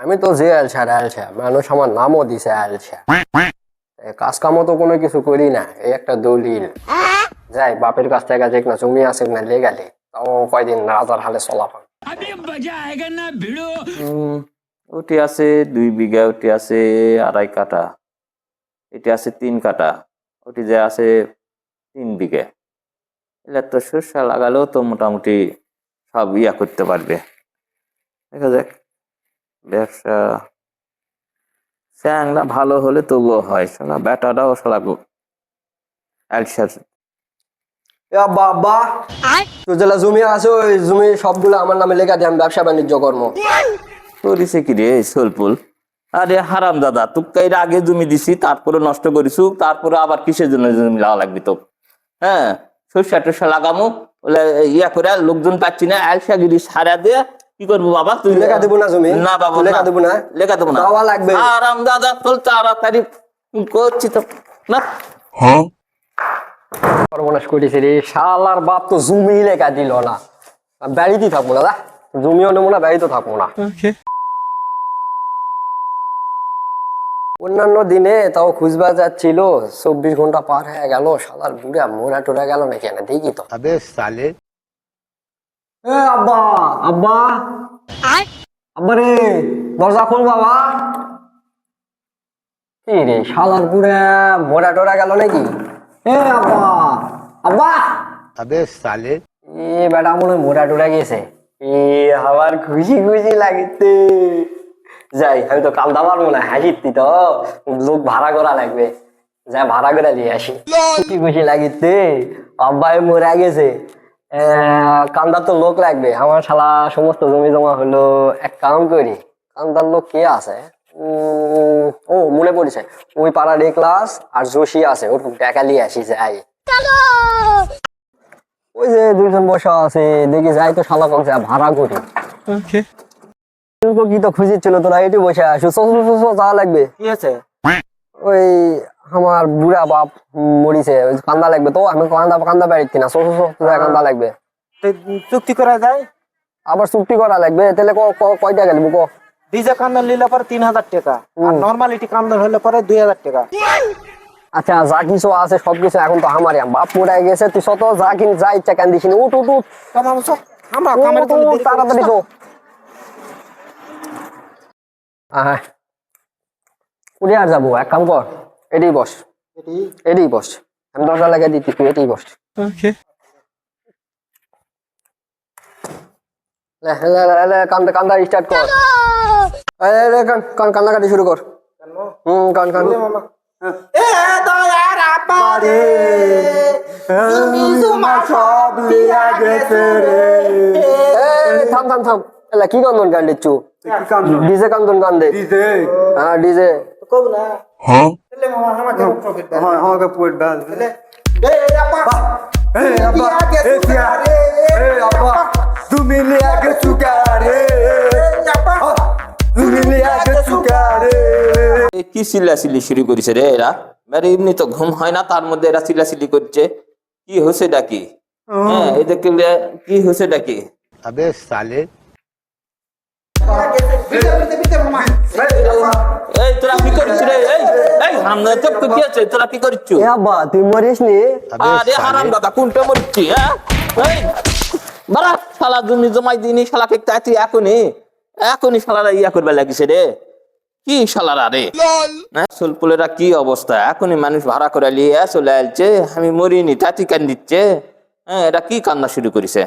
আমি তো যে আলছা আলছা মানুষ আমার নামও দিছে আলছা কাজ কামও তো কোনো কিছু করি না এই একটা দলিল। যাই বাপের কাছ থেকে যে না জমি আছে না লেগালে তাও কয়দিন রাজার হালে উম, ওটি আছে দুই বিঘা ওটি আছে আড়াই কাঠা এটি আছে তিন কাঠা ওটি যে আছে তিন বিঘে। এলে তো সর্ষা লাগালেও তো মোটামুটি সব ইয়া করতে পারবে। দেখা যাক। ব্যবসা চ্যাংলা ভালো হলে তবুও হয় শালা বেটাটাও শালা গো- অ্যালসার এ আব্বা আব্বা। তো যেটা জমি আছে ওই জমি সবগুলো আমার নামে লেখা দিয়ে ব্যবসা বাণিজ্য কর্ম করিছে কি রে সোলপুল? আরে হারাম দাদা এর আগে জমি দিছি তারপরে নষ্ট করিছু তারপরে আবার কিসের জন্য জমি লাগা লাগবে তো হ্যাঁ সরষা টসা লাগামো বলে ইয়া করে লোকজন পাচ্ছি না আলসাগিরি সারা দিয়ে কি করব বাবা? তুই লেখা দেবো না না বাবা লেখা দেবো না? লেখা দেবো না। লাগবে। আরাম দাদা চল তাড়াতাড়ি। করছি তো। না। হ্যাঁ? সর্বনাশ করেছে রে শালার বাপ তো লেখা দিল না। বাড়িতেই থাকব বাড়িতে থাকব না। অন্যান্য দিনে তাও খুঁজবা যাচ্ছিল। চব্বিশ ঘণ্টা পার হয়ে গেল। সালার ঘুরে মোড়া টোরা গেল না কেন? দেখি তো। সালে এ আব্বা আব্বা। আব্বা রে দরজা খোল বাবা। কি রে শালার পুরা মোড়া টোরা গেল নাকি? এ আব্বা আব্বা। আবে সালে। এ বেটা মনে মোড়া টোরা গেছে। এ আমার খুশি খুশি লাগিতে যাই আমি তো কাল দাবার মনে হাসিতি তো লোক ভাড়া করা লাগবে। যা ভাড়া করে দিয়ে আসি। খুশি খুশি লাগিতে আব্বাই মোড়া গেছে। কান্দার তো লোক লাগবে। আমার শালা সমস্ত জমি জমা হলো এক কাম করি কান্দার লোক কে আছে? ও মনে পড়েছে। ওই পাড়ার ক্লাস আর যোশী আছে। ওর নিয়ে আসি যাই। ওই যে দুজন বসা আছে দেখি যাই তো শালা কমছে ভাড়া করি। কি তো খুঁজি ছিল? তোরা এটি বসে আসো চো, লাগবে। কি আছে? ওই আমার বুড়া বাপ মরিছে কান্দা লাগবে তো আমি কান্দা কান্দা বাড়িতে না চো, চো, কান্দা লাগবে? চুক্তি করা যায়? আবার চুক্তি করা লাগবে তাহলে কয় টাকা লিবো ক? ডিজে কান্দন নিলে পরে তিন হাজার টাকা আর নর্মালিটি কান্দন হলে পরে দুই হাজার টাকা। আচ্ছা যা কিছু আছে সবকিছু এখন তো আমারই বাপ মরে গেছে তুই শত যা কিন যা ইচ্ছা কেন দিস উঠ উঠ উঠ। আমরা কামের করি। তাড়াতাড়ি শো। হ্যাঁ উঠে আর যাব এক কাম কর। এটাই বস এটি- এটাই বস আমি দরজা লাগিয়ে দিচ্ছি তুই এটাই বস কান্দা কান্দা স্টার্ট কর। কান? কান্নাকাটি শুরু কর। হুম কান কান। এই, থাম থাম থাম। এলা কি কান্দন গান দিচ্ছু ডিজে কান্দন গান দে হ্যাঁ ডিজে। কব না হ্যাঁ তুমি তুমি কি চিল্লাচিল্লি শুরু করেছে রে এরা মানে এমনি তো ঘুম হয় না তার মধ্যে এরা চিল্লাচিল্লি করছে কি হয়েছে ডাকি হ্যাঁ এদেরকে কি হয়েছে ডাকি আবে সালে কি শালারা ইয়া লাগিছে রে। কি হ্যাঁ, সোলপুলেরা কি অবস্থা? এখনই মানুষ ভাড়া করে লিয়ে চলে আসছে আমি মরিনি তাতি কান দিচ্ছে। হ্যাঁ এটা কি কান্না শুরু করেছে?